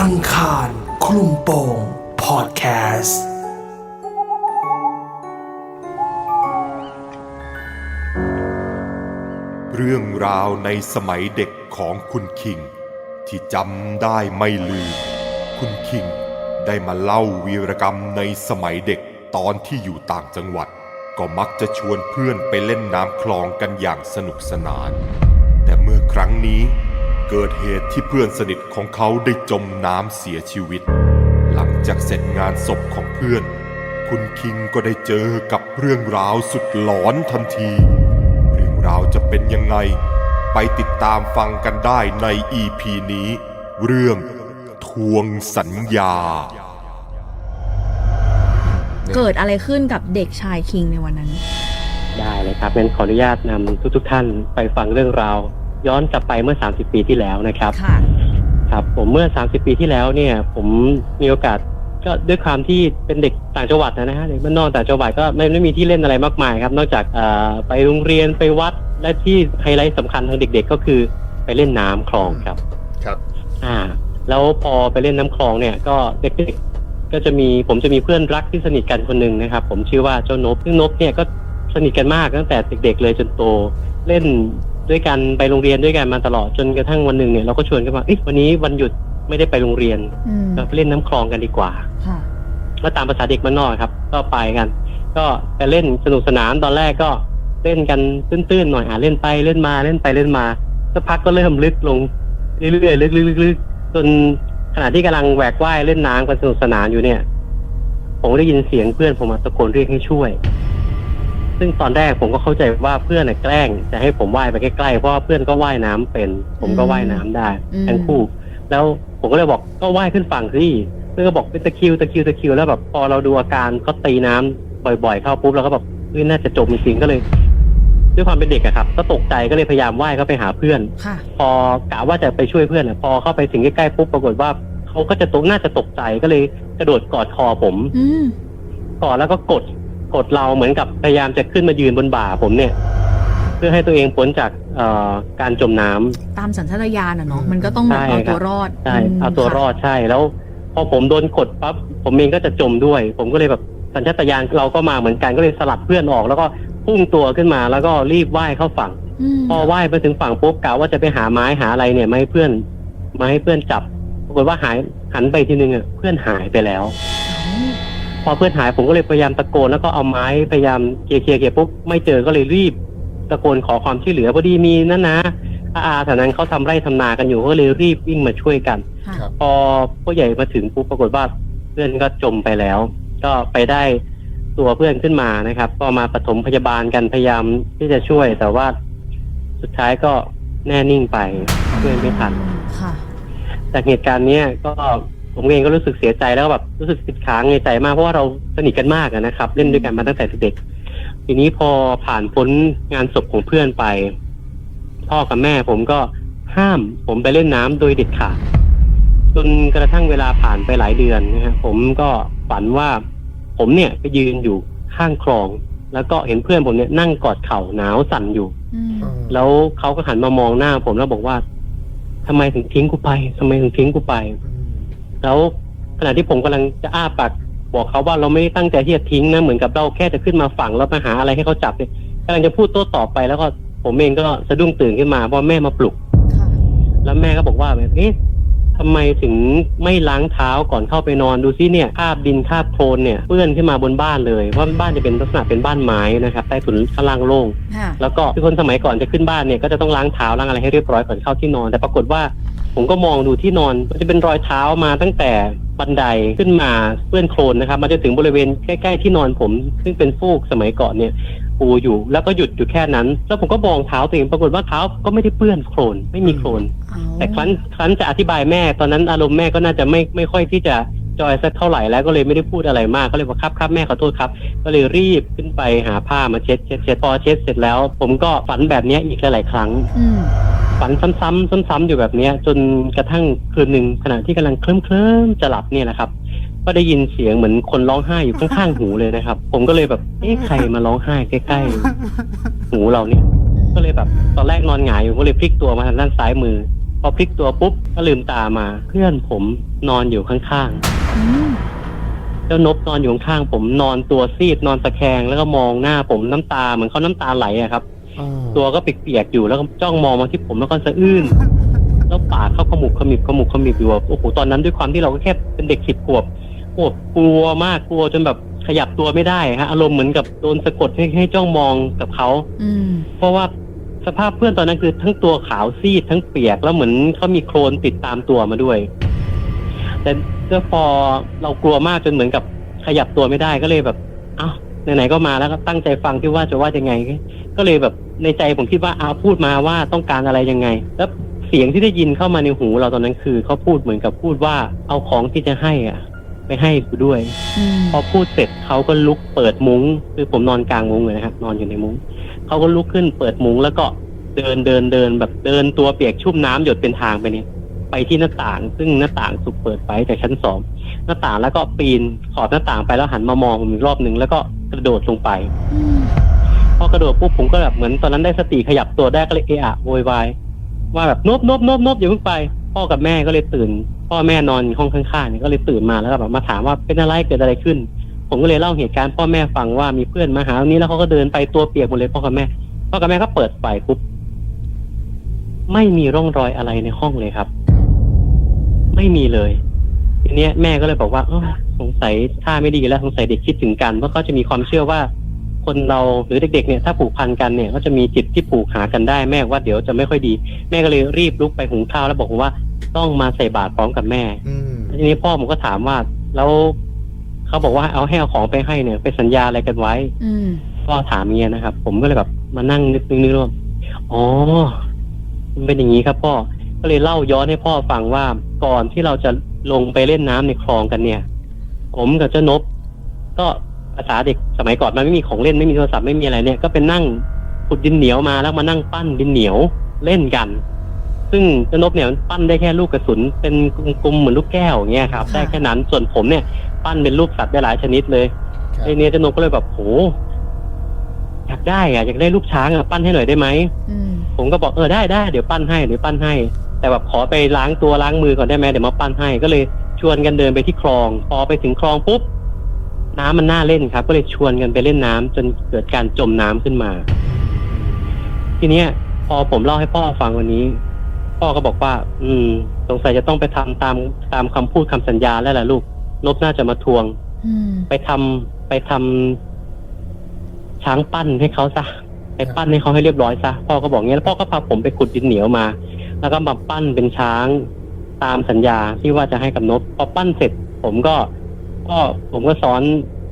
อังคารคลุมโปงพอดแคสต์เรื่องราวในสมัยเด็กของคุณคิง ที่จำได้ไม่ลืม คุณคิงได้มาเล่าวีรกรรมในสมัยเด็กตอนที่อยู่ต่างจังหวัด ก็มักจะชวนเพื่อนไปเล่นน้ำคลองกันอย่างสนุกสนาน แต่เมื่อครั้งนี้ เกิดเหตุที่เพื่อนสนิทของเขาได้จมน้ำเสียชีวิต หลังจากเสร็จงานศพของเพื่อน คุณคิงก็ได้เจอกับเรื่องราวสุดหลอนทันที เรื่องราวจะเป็นยังไง ไปติดตามฟังกันได้ใน EP นี้ เรื่องทวงสัญญา เกิดอะไรขึ้นกับเด็กชายคิงในวันนั้น ได้เลยครับงั้นขออนุญาตนำทุกๆท่านไปฟังเรื่องราว ย้อนกลับไปเมื่อ 30 ปีที่แล้วนะครับค่ะ ครับ ผมเมื่อ 30 ปีที่แล้วเนี่ย ผมมีโอกาสก็ด้วยความที่เป็นเด็กต่างจังหวัดนะฮะเด็กบ้านนอกต่างจังหวัดก็ไม่ไม่มีที่เล่นอะไรมากมายครับ นอกจากเอ่อไปโรงเรียนไปวัดและที่ไฮไลท์สำคัญของเด็ก ๆ ก็คือไปเล่นน้ำคลองครับ ครับ อ่า แล้วพอไปเล่นน้ำคลองเนี่ยก็เด็กๆก็จะมีผมจะมีเพื่อนรักที่สนิทกันคนหนึ่งนะครับ ผมชื่อว่าเจ้านบซึ่งนบเนี่ยก็สนิทกันมากตั้งแต่เด็กๆเลยจนโต เล่นด้วยกันไปโรงเรียนด้วยกันมาตลอดจนกระทั่งวันหนึ่งเนี่ยเราก็ชวนกันว่าเอ๊ะวันนี้วันหยุดไม่ได้ไปโรงเรียนอืมเราไปเล่นน้ำคลองกันดีกว่า ค่ะ ก็ตามภาษาเด็กมันนอกครับ ก็ไปกัน ก็ไปเล่นสนุกสนานตอนแรกก็เล่นกันตื้นๆหน่อยอ่าเล่นไปเล่นมาเล่นไปเล่นมาสักพักก็เริ่มลึกลงเรื่อยๆลึกๆลึกๆจนขณะที่กำลังแหวกว่ายเล่นน้ำกันสนุกสนานอยู่เนี่ย ผมได้ยินเสียงเพื่อนผมอะตะโกนเรียกให้ช่วย ซึ่งตอนแรกผมก็เข้าใจว่าเพื่อนน่ะแกล้งจะให้ผมว่ายไปใกล้ๆเพราะว่าเพื่อนก็ว่ายน้ำเป็น ผมก็ว่ายน้ำได้อืม ทั้งคู่ แล้วผมก็เลยบอกก็ว่ายขึ้นฝั่งสิเพื่อนก็บอกเป็นตะคริวตะคริวตะคริวแล้วแบบพอเราดูอาการเขาตีน้ำบ่อยๆเข้าปุ๊บเราก็แบบเฮ้ยน่าจะจมจริงๆก็เลย ด้วยความเป็นเด็กอะครับ ก็ตกใจก็เลยพยายามว่ายเข้าไปหาเพื่อน ค่ะ พอกะว่าจะไปช่วยเพื่อนอะพอเข้าไปถึงใกล้ๆปุ๊บปรากฏว่าเขาก็จะตกน่าจะตกใจก็เลยกระโดดกอดคอผม อืม กอดแล้วก็กด กดเราเหมือนกับพยายามจะขึ้นมายืนบนบ่าผมเนี่ย เพื่อให้ตัวเองพ้นจากเอ่อการจมน้ำ ตามสัญชาตญาณอะเนาะมันก็ต้องแบบใช่เอาครับตัวรอดใช่มเอาตัวค่ะรอดใช่แล้ว พอผมโดนกดปั๊บผมเองก็จะจมด้วย ผมก็เลยแบบสัญชาตญาณเราก็มาเหมือนกันก็เลยสลัดเพื่อนออก แล้วก็พุ่งตัวขึ้นมาแล้วก็รีบว่ายเข้าฝั่งอืมพอว่ายไปถึงฝั่งปุ๊บกะว่าจะไปหาไม้หาอะไรเนี่ยมาให้เพื่อนมาให้เพื่อนจับปรากฏว่าหายหันไปทีนึงอะเพื่อนหายไปแล้ว พอเพื่อนหายผมก็เลยพยายามตะโกนแล้วก็เอาไม้พยายามเคลียร์เคลียร์เคลียร์ปุ๊บไม่เจอก็เลยรีบตะโกนขอความช่วยเหลือพอดีมีนั่นนะอาอาแถวนั้นเขาทำไร่ทำนากันอยู่ก็เลยรีบวิ่งมาช่วยกัน ค่ะ ครับ พอผู้ใหญ่มาถึงปุ๊บปรากฏว่าเพื่อนก็จมไปแล้ว ก็ไปได้ตัวเพื่อนขึ้นมานะครับ ก็มาปฐมพยาบาลกันพยายามที่จะช่วย แต่ว่าสุดท้ายก็แน่นิ่งไปช่วยไม่ทัน ค่ะ จากเหตุการณ์เนี้ยก็ ผมเองก็รู้สึกเสียใจแล้วก็แบบรู้สึกติดค้างในใจมากเพราะว่าเราสนิทกันมากอะนะครับ เล่นด้วยกันมาตั้งแต่เด็กๆทีนี้พอผ่านพ้นงานศพของเพื่อนไป พ่อกับแม่ผมก็ห้ามผมไปเล่นน้ำโดยเด็ดขาดจนกระทั่งเวลาผ่านไปหลายเดือนนะฮะผมก็ฝันว่า ผมเนี่ยไปยืนอยู่ข้างคลอง แล้วก็เห็นเพื่อนผมเนี่ยนั่งกอดเข่าหนาวสั่นอยู่อืมแล้วเขาก็หันมามองหน้าผมแล้วบอกว่าทำไมถึงทิ้งกูไปทำไมถึงทิ้งกูไป แล้วขณะที่ผมกำลังจะอ้าปากบอกเขาว่าเราไม่ได้ตั้งใจที่จะทิ้งนะเหมือนกับเราแค่จะขึ้นมาฝั่งแล้วมาหาอะไรให้เขาจับเนี่ยกำลังจะพูดโต้ตอบไปแล้วก็ผมเองก็สะดุ้งตื่นขึ้นมาเพราะแม่มาปลุกค่ะแล้วแม่ก็บอกว่าแบบเอ๊ะ ทำไมถึงไม่ล้างเท้าก่อนเข้าไปนอนดูซิเนี่ยคราบดินคราบโคลนเนี่ยเปื้อนขึ้นมาบนบ้านเลยเพราะบ้านจะเป็นลักษณะเป็นบ้านไม้นะครับใต้ถุนข้างล่างโล่งค่ะแล้วก็คือคนสมัยก่อนจะขึ้นบ้านเนี่ยก็จะต้องล้างเท้าล้างอะไรให้เรียบร้อยก่อนเข้าที่นอน แต่ปรากฏว่าผมก็มองดูที่นอนมันจะเป็นรอยเท้ามาตั้งแต่บันไดขึ้นมาเปื้อนโคลนนะครับ มันจะถึงบริเวณใกล้ ๆ ที่นอนผม ซึ่งเป็นฟูกสมัยก่อนเนี่ย ปูอยู่ แล้วก็หยุดอยู่แค่นั้น แล้วผมก็มองเท้าตัวเองปรากฏว่าเท้าก็ไม่ได้เปื้อนโคลนไม่มีโคลนเอาแต่ครั้นครั้นจะอธิบายแม่ ตอนนั้นอารมณ์แม่ก็น่าจะไม่ไม่ค่อยที่จะจอยสักเท่าไหร่แล้วก็เลยไม่ได้พูดอะไรมากก็เลยบอกครับครับแม่ขอโทษครับ ก็เลยรีบขึ้นไปหาผ้ามาเช็ดเช็ดเช็ดพอเช็ดเสร็จแล้ว ผมก็ฝันแบบเนี้ยอีกหลายๆครั้งอืมฝันซ้ำๆซ้ำๆอยู่แบบเนี้ยจนกระทั่งคืนหนึ่งขณะที่กำลังเคลิ้มเคลิ้มๆจะหลับเนี่ยนะครับ ก็ได้ยินเสียงเหมือนคนร้องไห้อยู่ข้างๆหูเลยนะครับ ผมก็เลยแบบเอ๊ะใครมาร้องไห้ใกล้ๆหูเราเนี่ย ก็เลยแบบตอนแรกนอนหงายอยู่ก็เลยพลิกตัวมาทางด้านซ้ายมือ พอพลิกตัวปุ๊บก็ลืมตามา เพื่อนผมนอนอยู่ข้างอืมๆเจ้านบนอนอยู่ข้างๆผมนอนตัวซีดนอนตะแคงแล้วก็มองหน้าผมน้ำตาเหมือนเขาน้ำตาไหลอะครับตัวก็เปียกๆอยู่แล้วก็จ้องมองมาที่ผมแล้วก็สะอื้นแล้วปากเขาขมุบขมิบขมุบขมิบอยู่แบบโอ้โหตอนนั้นด้วยความที่เราก็แค่เป็นเด็กสิบขวบ โอ้โหกลัวมากกลัวจนแบบขยับตัวไม่ได้ฮะอารมณ์เหมือนกับโดนสะกดให้ให้จ้องมองกับเขาอืม เพราะว่าสภาพเพื่อนตอนนั้นคือทั้งตัวขาวซีดทั้งเปียกแล้วเหมือนเขามีโคลนติดตามตัวมาด้วย แต่ก็พอเรากลัวมากจนเหมือนกับขยับตัวไม่ได้ก็เลยแบบอ้าวไหนๆก็มาแล้วก็ตั้งใจฟังที่ว่าจะว่ายังไง ก็เลยแบบในใจผมคิดว่าเอาพูดมาว่าต้องการอะไรยังไง แล้วเสียงที่ได้ยินเข้ามาในหูเราตอนนั้นคือเขาพูดเหมือนกับพูดว่าเอาของที่จะให้อะ ไปให้กูด้วย อืมพอพูดเสร็จเขาก็ลุกเปิดมุ้ง คือผมนอนกลางมุ้งเลยนะครับนอนอยู่ในมุ้งเขาก็ลุกขึ้นเปิดมุ้งแล้วก็เดินเดินเดินแบบเดินตัวเปียกชุ่มน้ำหยดเป็นทางไปเนี่ย ไปที่หน้าต่าง ซึ่งหน้าต่างสุกเปิดไว้จากชั้นสองหน้าต่างแล้วก็ปีนขอบหน้าต่างไปแล้วหันมามองผมอีกรอบหนึ่งแล้วก็กระโดดลงไป อืมพอกระโดดปุ๊บผมก็แบบเหมือนตอนนั้นได้สติขยับตัวได้ก็เลยเอะอะโวยวายว่าแบบนบนบนบนบอย่าเพิ่งไป พ่อกับแม่ก็เลยตื่น พ่อแม่นอนห้องข้างๆเนี่ยก็เลยตื่นมาแล้วก็แบบมาถามว่าเป็นอะไรเกิดอะไรขึ้น ผมก็เลยเล่าเหตุการณ์พ่อแม่ฟังว่ามีเพื่อนมาหาตรงนี้แล้วเขาก็เดินไปตัวเปียกหมดเลยพ่อกับแม่ พ่อกับแม่ก็เปิดไฟปุ๊บไม่มีร่องรอยอะไรในห้องเลยครับ ไม่มีเลยทีเนี้ยแม่ก็เลยบอกว่าสงสัยท่าไม่ดีแล้วสงสัยเด็กคิดถึงกันเพราะเขาจะมีความเชื่อว่า คนเราหรือเด็กๆเนี่ยถ้าผูกพันกันเนี่ยก็จะมีจิตที่ผูกหากันได้แม่ว่าเดี๋ยวจะไม่ค่อยดี แม่ก็เลยรีบลุกไปหุงข้าวแล้วบอกผมว่าต้องมาใส่บาตรพร้อมกับแม่อืมทีนี้พ่อผมก็ถามว่าแล้วเขาบอกว่าเอาให้เอาของไปให้เนี่ยไปสัญญาอะไรกันไว้ อืมพ่อถามเงี้ยนะครับ ผมก็เลยแบบมานั่งนึกนึกนึกว่าอ๋อมันเป็นอย่างนี้ครับพ่อก็เลยเล่าย้อนให้พ่อฟังว่าก่อนที่เราจะลงไปเล่นน้ำในคลองกันเนี่ย ผมกับเจ้านบก็ ภาษาเด็กสมัยก่อนมันไม่มีของเล่นไม่มีโทรศัพท์ไม่มีอะไรเนี่ยก็เป็นนั่งขุดดินเหนียวมาแล้วมานั่งปั้นดินเหนียวเล่นกัน ซึ่งเจ้านบเนี่ยมันปั้นได้แค่ลูกกระสุนเป็นกลมๆเหมือนลูกแก้วอย่างเงี้ยครับค่ะได้แค่นั้นส่วนผมเนี่ย ปั้นเป็นรูปสัตว์ได้หลายชนิดเลยครับไอ้เนี่ยเจ้านบก็เลยแบบโหอยากได้อะอยากได้ลูกช้างอะปั้นให้หน่อยได้ไหมอืมผมก็บอกเออได้ได้เดี๋ยวปั้นให้เดี๋ยวปั้นให้ แต่แบบขอไปล้างตัวล้างมือก่อนได้ไหมเดี๋ยวมาปั้นให้ก็เลยชวนกันเดินไปที่คลอง พอไปถึงคลองปุ๊บ น้ำมันน่าเล่นครับ ก็เลยชวนกันไปเล่นน้ำจนเกิดการจมน้ำขึ้นมา ทีเนี้ย พอผมเล่าให้พ่อฟังวันนี้ พ่อก็บอกว่า อืม สงสัยจะต้องไปทำตามตามคำพูดคำสัญญาแล้วแหละลูกนบน่าจะมาทวงอืมไปทำไปทำช้างปั้นให้เขาซะไปปั้นให้เขาให้เรียบร้อยซะพ่อก็บอกงี้แล้วพ่อก็พาผมไปขุดดินเหนียวมา แล้วก็มาปั้นเป็นช้างตามสัญญาที่ว่าจะให้กับนบพอปั้นเสร็จ ผมก็ ก็ผมก็ซ้อน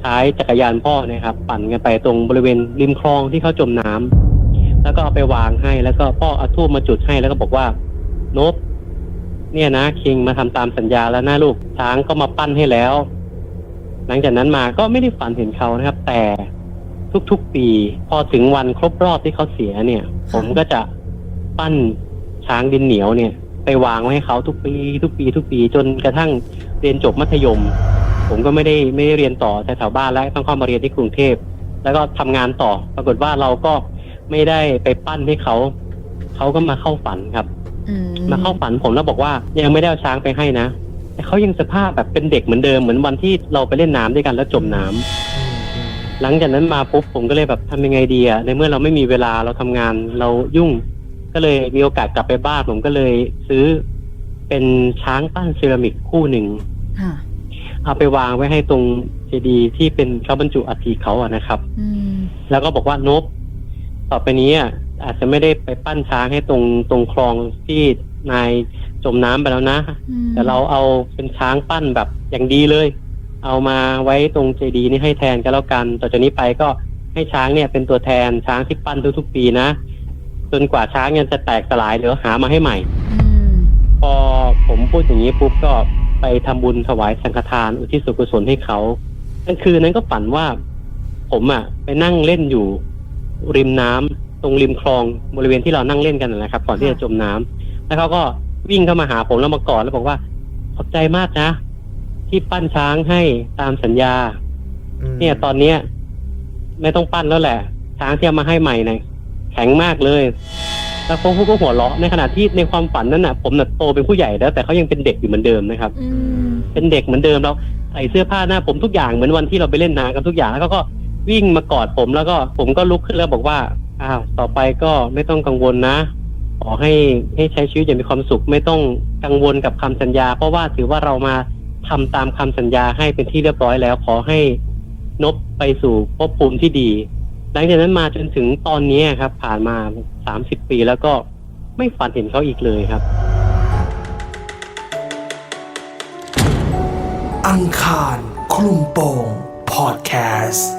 ท้ายจักรยานพ่อเนะครับ ปั่นกันไปตรงบริเวณริมคลองที่เขาจมน้ำแล้วก็เอาไปวางให้แล้วก็พ่อเอาทูบมาจุดให้แล้วก็บอกว่านบเนี่ยนะคิงมาทำตามสัญญาแล้วนะลูกช้างก็มาปั้นให้แล้ว หลังจากนั้นมาก็ไม่ได้ฝันเห็นเขานะครับ แต่ทุกๆปีพอถึงวันครบรอบที่เขาเสียเนี่ย ผมก็จะปั้นช้างดินเหนียวเนี่ย ไปวางไว้ให้เขาทุกปี ทุกปี ทุกปีจนกระทั่งเรียนจบมัธยม ผมก็ไม่ได้ไม่ได้เรียนต่อแถวๆบ้านแล้วต้องเข้ามาเรียนที่กรุงเทพ แล้วก็ทำงานต่อ ปรากฏว่าเราก็ไม่ได้ไปปั้นให้เขา เขาก็มาเข้าฝันครับ อืมมาเข้าฝันผมแล้วบอกว่ายังไม่ได้เอาช้างไปให้นะแต่เขายังสภาพแบบเป็นเด็กเหมือนเดิมเหมือนวันที่เราไปเล่นน้ำด้วยกันแล้วจมน้ำอืมอืมหลังจากนั้นมาปุ๊บผมก็เลยแบบทำยังไงดีอะในเมื่อเราไม่มีเวลาเราทำงานเรายุ่ง ก็เลยมีโอกาสกลับไปบ้านผมก็เลยซื้อเป็นช้างปั้นเซรามิกคู่หนึ่ง ค่ะ เอาไปวางไว้ให้ตรงเจดีย์ที่เป็นเขาบรรจุอัฐิเขาอะนะครับ อืม แล้วก็บอกว่านบต่อไปนี้อะอาจจะไม่ได้ไปปั้นช้างให้ตรงตรงคลองที่นายจมน้ำไปแล้วนะ อืมแต่เราเอาเป็นช้างปั้นแบบอย่างดีเลย เอามาไว้ตรงเจดีย์นี่ให้แทนกันแล้วกัน ต่อจากนี้ไปก็ให้ช้างเนี่ยเป็นตัวแทนช้างที่ปั้นทุกๆปีนะ จนกว่าช้างเนี่ยจะแตกสลายเดี๋ยวหามาให้ใหม่ อืม พอผมพูดอย่างนี้ปุ๊บก็ ไปทำบุญถวายสังฆทานอุทิศส่วนกุศลให้เขากลางคืนนั้นก็ฝันว่า ผมอะ ไปนั่งเล่นอยู่ ริมน้ำตรงริมคลองบริเวณที่เรานั่งเล่นกันนะนะครับ ก่อนที่จะจมน้ำแล้วเขาก็วิ่งเข้ามาหาผมแล้วมากอดแล้วบอกว่าขอบใจมากนะที่ปั้นช้างให้ตามสัญญามเนี่ยตอนเนี้ย ไม่ต้องปั้นแล้วแหละ ช้างที่เอามาให้ใหม่เนี่ยแข็งมากเลย แล้วเขาก็หัวเราะในขณะที่ในความฝันนั้นน่ะ ผมน่ะโตเป็นผู้ใหญ่แล้วแต่เขายังเป็นเด็กอยู่เหมือนเดิมนะครับ อืมเป็นเด็กเหมือนเดิมเราใส่เสื้อผ้าหน้าผมทุกอย่างเหมือนวันที่เราไปเล่นน้ำกันทุกอย่างแล้วเขาก็วิ่งมากอดผมแล้วก็ผมก็ลุกขึ้นแล้วบอกว่าอ้าวต่อไปก็ไม่ต้องกังวลนะ ขอให้ให้ใช้ชีวิตอย่างมีความสุข ไม่ต้องกังวลกับคำสัญญา เพราะว่าถือว่าเรามาทำตามคำสัญญาให้เป็นที่เรียบร้อยแล้ว ขอให้นบไปสู่ภพภูมิที่ดี หลังจากนั้นมาจนถึงตอนนี้ครับ ผ่านมาสามสิบปีแล้วก็ไม่ฝันเห็นเขาอีกเลยครับ อังคารคลุมโปงพอดแคสต์